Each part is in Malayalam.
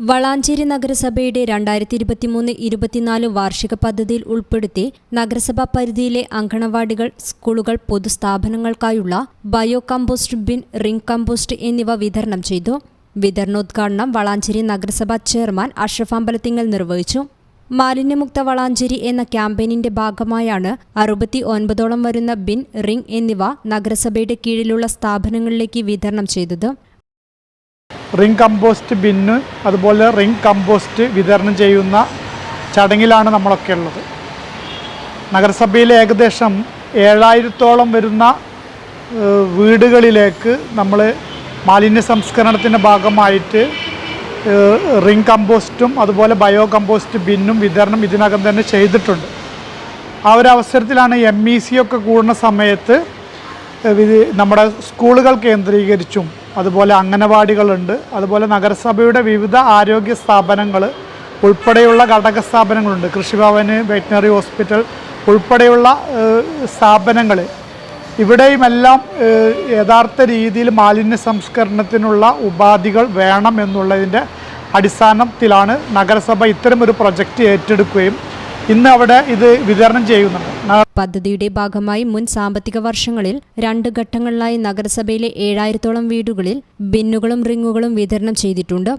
വളാഞ്ചേരി നഗരസഭയുടെ രണ്ടായിരത്തി ഇരുപത്തിമൂന്ന് ഇരുപത്തിനാല് വാർഷിക പദ്ധതിയിൽ ഉൾപ്പെടുത്തി നഗരസഭാ പരിധിയിലെ അങ്കണവാടികൾ സ്കൂളുകൾ പൊതുസ്ഥാപനങ്ങൾക്കായുള്ള bio compost bin ring compost എന്നിവ വിതരണം ചെയ്തു. വിതരണോദ്ഘാടനം വളാഞ്ചേരി നഗരസഭാ ചെയർമാൻ അഷ്റഫ് അമ്പലത്തിങ്ങൽ നിർവഹിച്ചു. മാലിന്യമുക്ത വളാഞ്ചേരി എന്ന ക്യാമ്പയിനിന്റെ ഭാഗമായാണ് അറുപത്തി ഒൻപതോളം വരുന്ന ബിൻ റിംഗ് എന്നിവ നഗരസഭയുടെ കീഴിലുള്ള സ്ഥാപനങ്ങളിലേക്ക് വിതരണം ചെയ്തത്. റിംഗ് കമ്പോസ്റ്റ് ബിന്ന് അതുപോലെ റിംഗ് കമ്പോസ്റ്റ് വിതരണം ചെയ്യുന്ന ചടങ്ങിലാണ് നമ്മളൊക്കെ ഉള്ളത്. നഗരസഭയിൽ ഏകദേശം ഏഴായിരത്തോളം വരുന്ന വീടുകളിലേക്ക് നമ്മൾ മാലിന്യ സംസ്കരണത്തിന്റെ ഭാഗമായിട്ട് റിംഗ് കമ്പോസ്റ്റും അതുപോലെ ബയോ കമ്പോസ്റ്റ് ബിന്നും വിതരണം ഇതിനകം തന്നെ ചെയ്തിട്ടുണ്ട്. ആ ഒരു അവസരത്തിലാണ് എം ഇ സി ഒക്കെ കൂടുന്ന സമയത്ത് നമ്മുടെ സ്കൂളുകൾ കേന്ദ്രീകരിച്ചും അതുപോലെ അംഗനവാടികളുണ്ട്. അതുപോലെ നഗരസഭയുടെ വിവിധ ആരോഗ്യ സ്ഥാപനങ്ങൾ ഉൾപ്പെടെയുള്ള ഘടക സ്ഥാപനങ്ങളുണ്ട്. കൃഷിഭവന് വെറ്റിനറി ഹോസ്പിറ്റൽ ഉൾപ്പെടെയുള്ള സ്ഥാപനങ്ങൾ ഇവിടെയുമെല്ലാം യഥാർത്ഥ രീതിയിൽ മാലിന്യ സംസ്കരണത്തിനുള്ള ഉപാധികൾ വേണം എന്നുള്ളതിന്റെ അടിസ്ഥാനത്തിലാണ് നഗരസഭ ഇത്തരമൊരു പ്രൊജക്റ്റ് ഏറ്റെടുക്കുകയും ഇന്ന് അവിടെ ഇത് വിതരണം ചെയ്യുന്നുണ്ട് പദ്ധതിയുടെ ഭാഗമായി മുൻ സാമ്പത്തിക വർഷങ്ങളിൽ രണ്ട് ഘട്ടങ്ങളിലായി നഗരസഭയിലെ ഏഴായിരത്തോളം വീടുകളിൽ ബിന്നുകളും റിങ്ങുകളും വിതരണം ചെയ്തിട്ടുണ്ട്.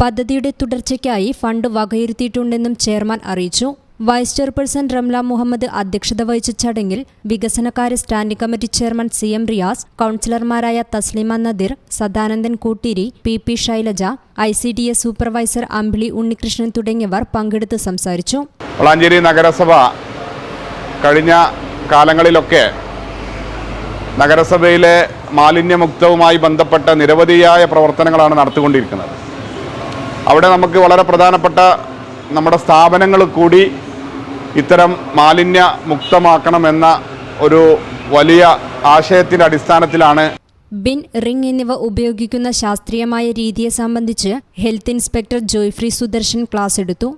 പദ്ധതിയുടെ തുടർച്ചയ്ക്കായി ഫണ്ട് വകയിരുത്തിയിട്ടുണ്ടെന്നും ചെയർമാൻ അറിയിച്ചു. വൈസ് ചെയർപേഴ്സൺ റംല മുഹമ്മദ് അധ്യക്ഷത വഹിച്ച ചടങ്ങിൽ വികസനകാര്യ standing committee chairman C M Riyas കൌൺസിലർമാരായ Thasleema Nadir Sadanandan Koottiri P P Shailaja I C D S supervisor Ambili Unnikrishnan തുടങ്ങിയവർ പങ്കെടുത്ത് സംസാരിച്ചു. വളാഞ്ചേരി നഗരസഭ കഴിഞ്ഞ കാലങ്ങളിലൊക്കെ നഗരസഭയിലെ മാലിന്യമുക്തവുമായി ബന്ധപ്പെട്ട നിരവധിയായ പ്രവർത്തനങ്ങളാണ് നടത്തിക്കൊണ്ടിരിക്കുന്നത്. അവിടെ നമുക്ക് വളരെ പ്രധാനപ്പെട്ട നമ്മുടെ സ്ഥാപനങ്ങൾ കൂടി ഇത്തരം മാലിന്യ മുക്തമാക്കണമെന്ന ഒരു വലിയ ആശയത്തിന്റെ അടിസ്ഥാനത്തിലാണ് ബിൻ റിംഗ് എന്നിവ ഉപയോഗിക്കുന്ന ശാസ്ത്രീയമായ രീതിയെ സംബന്ധിച്ച് health inspector Joyfry Sudarshan class എടുത്തു.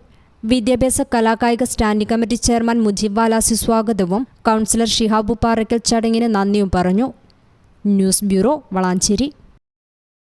വിദ്യാഭ്യാസ കലാകായിക standing committee chairman Mujeeb Valasi സ്വാഗതവും കൗൺസിലർ ഷിഹാബു പാറയ്ക്കൽ ചടങ്ങിന് നന്ദിയും പറഞ്ഞു. News bureau Valanchery.